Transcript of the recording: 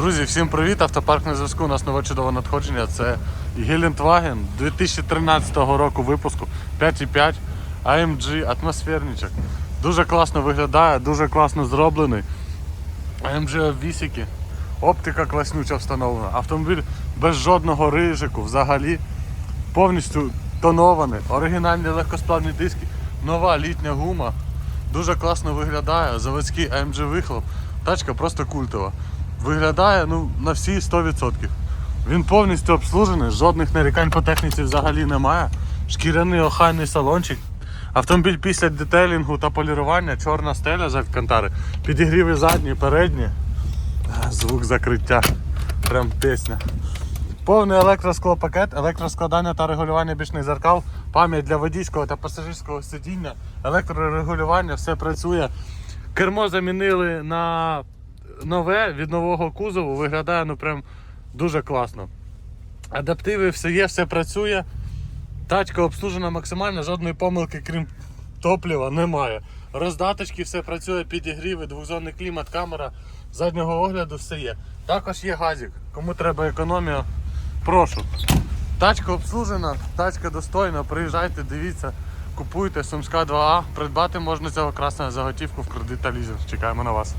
Друзі, всім привіт! Автопарк на зв'язку. У нас нове чудове надходження. Це Гелендваген 2013 року випуску 5.5 AMG атмосферничок. Дуже класно виглядає, дуже класно зроблений. AMG вісіки. Оптика класнюча встановлена. Автомобіль без жодного рижику взагалі. Повністю тонований, оригінальні легкосплавні диски, нова літня гума. Дуже класно виглядає, заводський AMG вихлоп. Тачка просто культова. Виглядає ну, на всі 100%. Він повністю обслужений, жодних нарікань по техніці взагалі немає. Шкіряний охайний салончик. Автомобіль після детейлінгу та полірування, чорна стеля з алькантари, підігріви задні, передні. Звук закриття. Прям пісня. Повний електросклопакет, електроскладання та регулювання бічних зеркал, пам'ять для водійського та пасажирського сидіння, електрорегулювання, все працює. Кермо замінили на нове від нового кузову, виглядає ну прям дуже класно. Адаптиви, все є, все працює. Тачка обслужена максимально, жодної помилки, крім топлива, немає. Роздаточки, все працює, підігріви, двохзонний клімат, камера заднього огляду, все є. Також є газик. Кому треба економія, прошу. Тачка обслужена, тачка достойна, приїжджайте, дивіться, купуйте Сумська 2А. Придбати можна цього красного заготівку в кредит та лізинг. Чекаємо на вас.